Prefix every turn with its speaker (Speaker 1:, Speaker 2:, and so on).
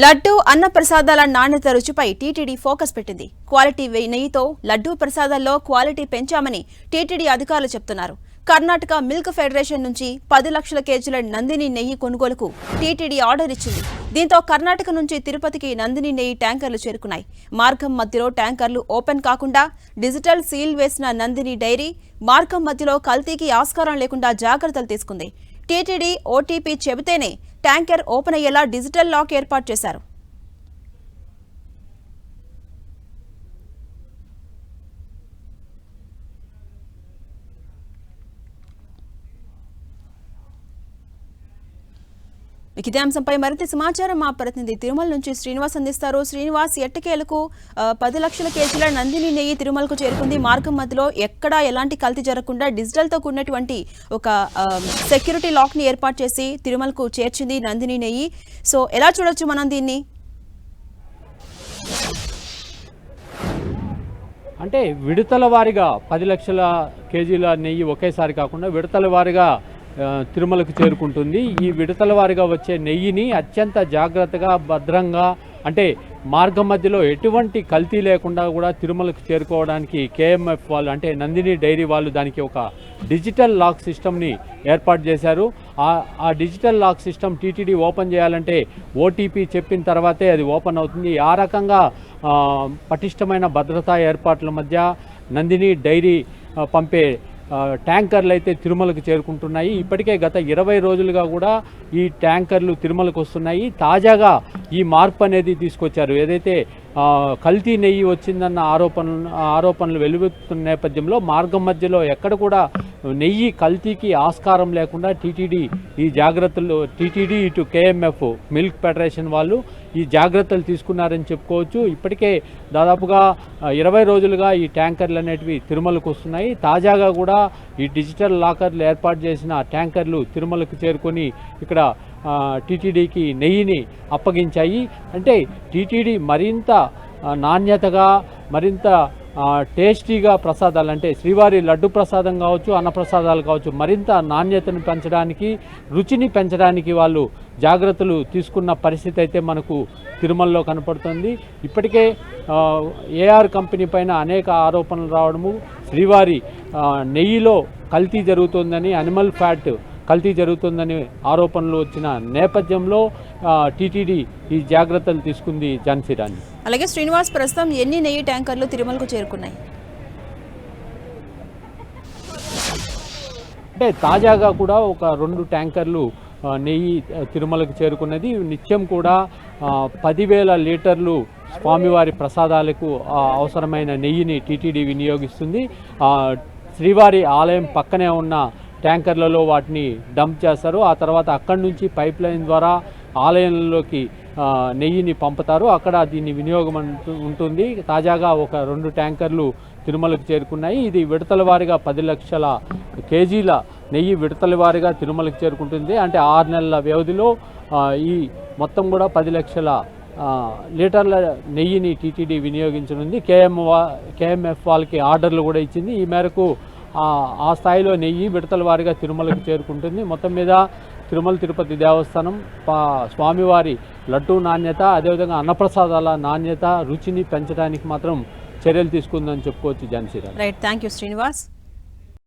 Speaker 1: లడ్డు అన్న ప్రసాదాల నాణ్యత రుచిపై టీటీడీ ఫోకస్ పెట్టింది. క్వాలిటీ నెయ్యితో లడ్డూ ప్రసాదాల్లో క్వాలిటీ పెంచామని టీటీడీ అధికారులు చెప్తున్నారు. కర్ణాటక మిల్క్ ఫెడరేషన్ నుంచి పది లక్షల కేజీల నందిని నెయ్యి కొనుగోలుకు టీటీడీ ఆర్డర్ ఇచ్చింది. దీంతో కర్ణాటక నుంచి తిరుపతికి నందిని నెయ్యి ట్యాంకర్లు చేరుకున్నాయి. మార్గం మధ్యలో ట్యాంకర్లు ఓపెన్ కాకుండా డిజిటల్ సీల్ వేసిన నందిని డైరీ మార్గం మధ్యలో కల్తీకి ఆస్కారం లేకుండా జాగ్రత్తలు తీసుకుంది. టీటీడీ ఓటీపీ చెబితేనే ట్యాంకర్ ఓపెన్ అయ్యేలా డిజిటల్ లాక్ ఏర్పాటు చేశారు. ఇక ఇదే అంశంపై మరింత సమాచారం మా ప్రతినిధి తిరుమల నుంచి శ్రీనివాస్ అందిస్తారు. శ్రీనివాస్ ఎట్టకేలకు పది లక్షల కేజీల నందిని నెయ్యి తిరుమలకు చేరుకుంది. మార్గం మధ్యలో ఎక్కడా ఎలాంటి కల్తీ జరగకుండా డిజిటల్తో కూడినటువంటి ఒక సెక్యూరిటీ లాక్ని ఏర్పాటు చేసి తిరుమలకు చేర్చింది నందిని నెయ్యి. సో ఎలా చూడొచ్చు మనం దీన్ని?
Speaker 2: అంటే విడతల వారిగా పది లక్షల కేజీల నెయ్యి ఒకేసారి కాకుండా విడతల వారిగా తిరుమలకు చేరుకుంటుంది. ఈ విడతల వారిగా వచ్చే నెయ్యిని అత్యంత జాగ్రత్తగా భద్రంగా అంటే మార్గం మధ్యలో ఎటువంటి కల్తీ లేకుండా కూడా తిరుమలకు చేరుకోవడానికి కేఎంఎఫ్ వాళ్ళు అంటే నందిని డైరీ వాళ్ళు దానికి ఒక డిజిటల్ లాక్ సిస్టమ్ని ఏర్పాటు చేశారు. ఆ digital lock system TTD open చేయాలంటే ఓటీపీ చెప్పిన తర్వాతే అది ఓపెన్ అవుతుంది. ఆ రకంగా పటిష్టమైన భద్రతా ఏర్పాట్ల మధ్య నందిని డైరీ పంపే ట్యాంకర్లు అయితే తిరుమలకు చేరుకుంటున్నాయి. ఇప్పటికే గత ఇరవై రోజులుగా కూడా ఈ ట్యాంకర్లు తిరుమలకు వస్తున్నాయి. తాజాగా ఈ మార్పు అనేది తీసుకొచ్చారు. ఏదైతే కల్తీ నెయ్యి వచ్చిందన్న ఆరోపణలు ఆరోపణలు వెలువెత్తుతున్న నేపథ్యంలో మార్గం మధ్యలో ఎక్కడ కూడా నెయ్యి కల్తీకి ఆస్కారం లేకుండా టీటీడీ ఈ జాగ్రత్తలు టీటీడీ ఇటు కేఎంఎఫ్ మిల్క్ ఫెడరేషన్ వాళ్ళు ఈ జాగ్రత్తలు తీసుకున్నారని చెప్పుకోవచ్చు. ఇప్పటికే దాదాపుగా ఇరవై రోజులుగా ఈ ట్యాంకర్లు అనేటివి తిరుమలకు వస్తున్నాయి. తాజాగా కూడా ఈ డిజిటల్ లాకర్లు ఏర్పాటు చేసిన ట్యాంకర్లు తిరుమలకు చేరుకొని ఇక్కడ టీటీడీకి నెయ్యిని అప్పగించాయి. అంటే టీటీడీ మరింత నాణ్యతగా మరింత టేస్టీగా ప్రసాదాలు అంటే శ్రీవారి లడ్డు ప్రసాదం కావచ్చు అన్నప్రసాదాలు కావచ్చు మరింత నాణ్యతను పెంచడానికి రుచిని పెంచడానికి వాళ్ళు జాగ్రత్తలు తీసుకున్న పరిస్థితి అయితే మనకు తిరుమలలో కనపడుతుంది. ఇప్పటికే ఏఆర్ కంపెనీ పైన అనేక ఆరోపణలు రావడము శ్రీవారి నెయ్యిలో కల్తీ జరుగుతుందని అనిమల్ ఫ్యాట్ కల్తీ జరుగుతుందని ఆరోపణలు వచ్చిన నేపథ్యంలో టీటీడీ ఈ జాగ్రత్తలు తీసుకుంది ఝాన్సీ రాణి.
Speaker 1: అలాగే శ్రీనివాస్ ప్రస్తుతం ఎన్ని నెయ్యి ట్యాంకర్లు తిరుమలకు చేరుకున్నాయి?
Speaker 2: అంటే తాజాగా కూడా ఒక రెండు ట్యాంకర్లు నెయ్యి తిరుమలకు చేరుకున్నది. నిత్యం కూడా పదివేల లీటర్లు స్వామివారి ప్రసాదాలకు అవసరమైన నెయ్యిని టీటీడీ వినియోగిస్తుంది. శ్రీవారి ఆలయం పక్కనే ఉన్న ట్యాంకర్లలో వాటిని డంప్ చేస్తారు. ఆ తర్వాత అక్కడి నుంచి పైప్ లైన్ ద్వారా ఆలయంలోకి నెయ్యిని పంపుతారు. అక్కడ దీన్ని వినియోగం అంటూ ఉంటుంది. తాజాగా ఒక రెండు ట్యాంకర్లు తిరుమలకు చేరుకున్నాయి. ఇది విడతల వారిగా పది లక్షల కేజీల నెయ్యి విడతల వారిగా తిరుమలకు చేరుకుంటుంది. అంటే ఆరు నెలల వ్యవధిలో ఈ మొత్తం కూడా పది లక్షల లీటర్ల నెయ్యిని టీటీడీ వినియోగించనుంది. కేఎం కేఎంఎఫ్ వాళ్ళకి ఆర్డర్లు కూడా ఇచ్చింది. ఈ మేరకు ఆ స్థాయిలో నెయ్యి విడతల వారిగా తిరుమలకు చేరుకుంటుంది. మొత్తం మీద తిరుమల తిరుపతి దేవస్థానం స్వామివారి లడ్డు నాణ్యత అదేవిధంగా అన్నప్రసాదాల నాణ్యత రుచిని పెంచడానికి మాత్రం చర్యలు తీసుకుందని చెప్పుకోవచ్చు Jhansi
Speaker 1: right thank you Srinivas